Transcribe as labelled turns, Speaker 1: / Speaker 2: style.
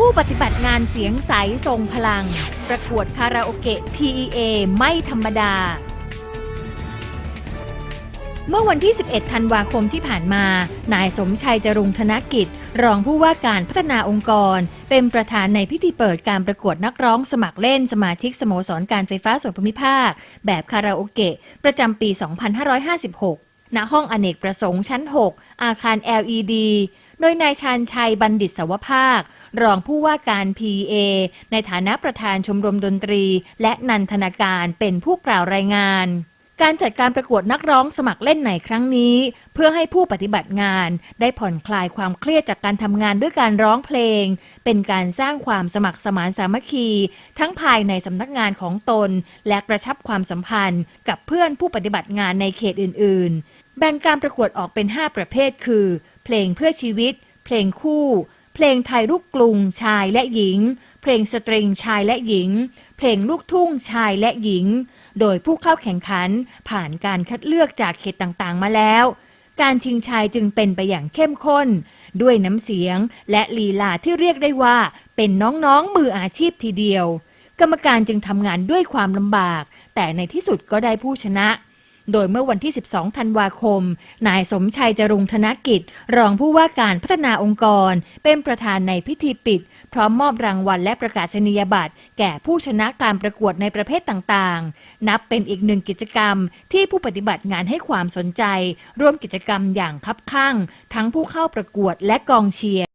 Speaker 1: ผู้ปฏิบัติงานเสียงใสทรงพลัง ประกวดคาราโอเกะ PEA ไม่ธรรมดา เมื่อวันที่ 11 ธันวาคมที่ผ่านมา นายสมชัยจรุงธนกิจ รองผู้ว่าการพัฒนาองค์กร เป็นประธานในพิธีเปิดการประกวดนักร้องสมัครเล่นสมาชิกสโมสรการไฟฟ้าส่วนภูมิภาค แบบคาราโอเกะ ประจำปี 2556 ณ ห้องอเนกประสงค์ชั้น 6 อาคาร LED โดยนายชาญชัยบัณฑิตสวภาค รองผู้ว่าการ PA ในฐานะประธานชมรมดนตรี และนันทนาการเป็นผู้กล่าวรายงานการจัดการประกวดนักร้องสมัครเล่นในครั้งนี้ เพื่อให้ผู้ปฏิบัติงาน ได้ผ่อนคลายความเครียดจากการทำงานด้วยการร้องเพลง เป็นการสร้างความสมัครสมานสามัคคี ทั้งภายในสำนักงานของตน และกระชับความสัมพันธ์ กับเพื่อนผู้ปฏิบัติงานในเขตอื่น ๆ แบ่งการประกวดออกเป็น 5 ประเภทคือ เพลงเพื่อชีวิต เพลงคู่ เพลงไทยลูกกรุงชายและหญิง เพลงสตริงชายและหญิง เพลงลูกทุ่งชายและหญิง โดยผู้เข้าแข่งขันผ่านการคัดเลือกจากเขตต่างๆ มาแล้ว การชิงชัยจึงเป็นไปอย่างเข้มข้น ด้วยน้ำเสียงและลีลาที่เรียกได้ว่า เป็นน้องๆมืออาชีพทีเดียว กรรมการจึงทำงานด้วยความลำบาก แต่ในที่สุดก็ได้ผู้ชนะ โดยเมื่อวันที่ 12 ธันวาคม นายสมชัยจรุงธนกิจ รองผู้ว่าการพัฒนาองค์กร เป็นประธานในพิธีปิด พร้อมมอบรางวัลและประกาศนียบัตร แก่ผู้ชนะการประกวดในประเภทต่างๆ นับเป็นอีกหนึ่งกิจกรรม ที่ผู้ปฏิบัติงานให้ความสนใจ ร่วมกิจกรรมอย่างคับคั่ง ทั้งผู้เข้าประกวดและกองเชียร์